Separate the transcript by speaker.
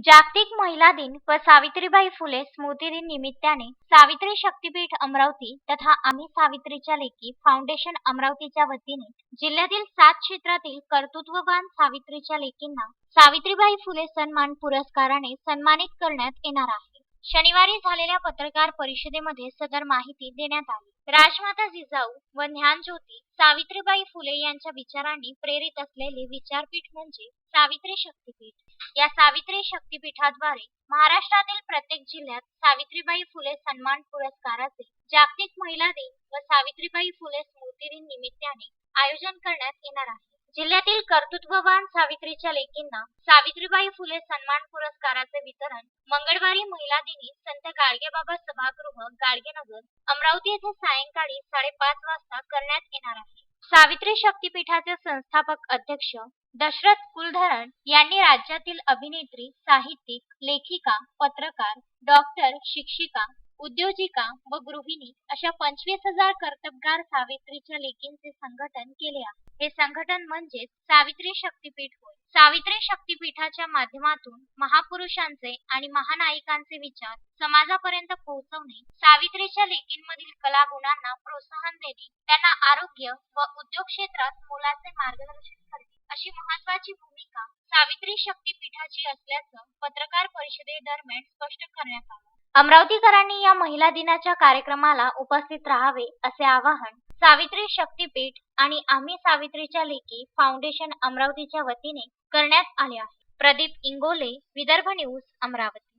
Speaker 1: जागतिक महिला दिन व सावित्रीबाई फुले स्मृती दिन निमित्ताने सावित्री शक्तीपीठ अमरावती तथा आम्ही सावित्रीच्या लेखी फाउंडेशन अमरावतीच्या वतीने जिल्ह्यातील सात क्षेत्रातील कर्तृत्ववान सावित्रीच्या लेखींना सावित्रीबाई फुले सन्मान पुरस्काराने सन्मानित करण्यात येणार आहे. शनिवारी झालेल्या पत्रकार परिषदेमध्ये सदर माहिती देण्यात आली. राजमाता जिजाऊ व ज्ञानज्योती सावित्रीबाई फुले यांच्या विचारांनी प्रेरित असलेले विचारपीठ म्हणजे सावित्री शक्तीपीठ. या सावित्री शक्तीपीठाद्वारे महाराष्ट्रातील प्रत्येक जिल्ह्यात सावित्रीबाई फुले सन्मान पुरस्काराचे जागतिक महिला दिन व सावित्रीबाई फुले स्मृती दिन निमित्ताने आयोजन करण्यात येणार आहे. जिल्ह्यातील कर्तृत्ववान सावित्रीच्या लेकींना सावित्रीबाई फुले सन्मान पुरस्काराचे वितरण मंगळवारी महिला दिनी संत गाडगेबाबा सभागृह गाडगेनगर अमरावती येथे सायंकाळी साडेपाच वाजता करण्यात येणार आहे. सावित्री शक्तीपीठाचे संस्थापक अध्यक्ष दशरथ कुलधरण यांनी राज्यातील अभिनेत्री साहित्यिक लेखिका पत्रकार डॉक्टर शिक्षिका उद्योजिका व गृहिणी अशा पंचवीस हजार कर्तबगार सावित्रीच्या लेकींचे संघटन केले आहे. हे संघटन म्हणजेच सावित्री शक्तीपीठ होय. सावित्री शक्तीपीठाच्या माध्यमातून महापुरुषांचे आणि महानायिकांचे विचार समाजापर्यंत पोहोचवणे सावित्रीच्या लेकींमधील कलागुणांना प्रोत्साहन देणे त्यांना आरोग्य व उद्योग क्षेत्रात मोलाचे मार्गदर्शन करणे अशी महत्वाची भूमिका सावित्री शक्तीपीठाची असल्याचं पत्रकार परिषदेदरम्यान स्पष्ट करण्यात आलं. अमरावतीकरांनी या महिला दिनाच्या कार्यक्रमाला उपस्थित राहावे असे आवाहन सावित्री शक्तीपीठ आणि आम्ही सावित्रीच्या लेखी फाउंडेशन अमरावतीच्या वतीने करण्यात आले आहे. प्रदीप इंगोले विदर्भ न्यूज अमरावती.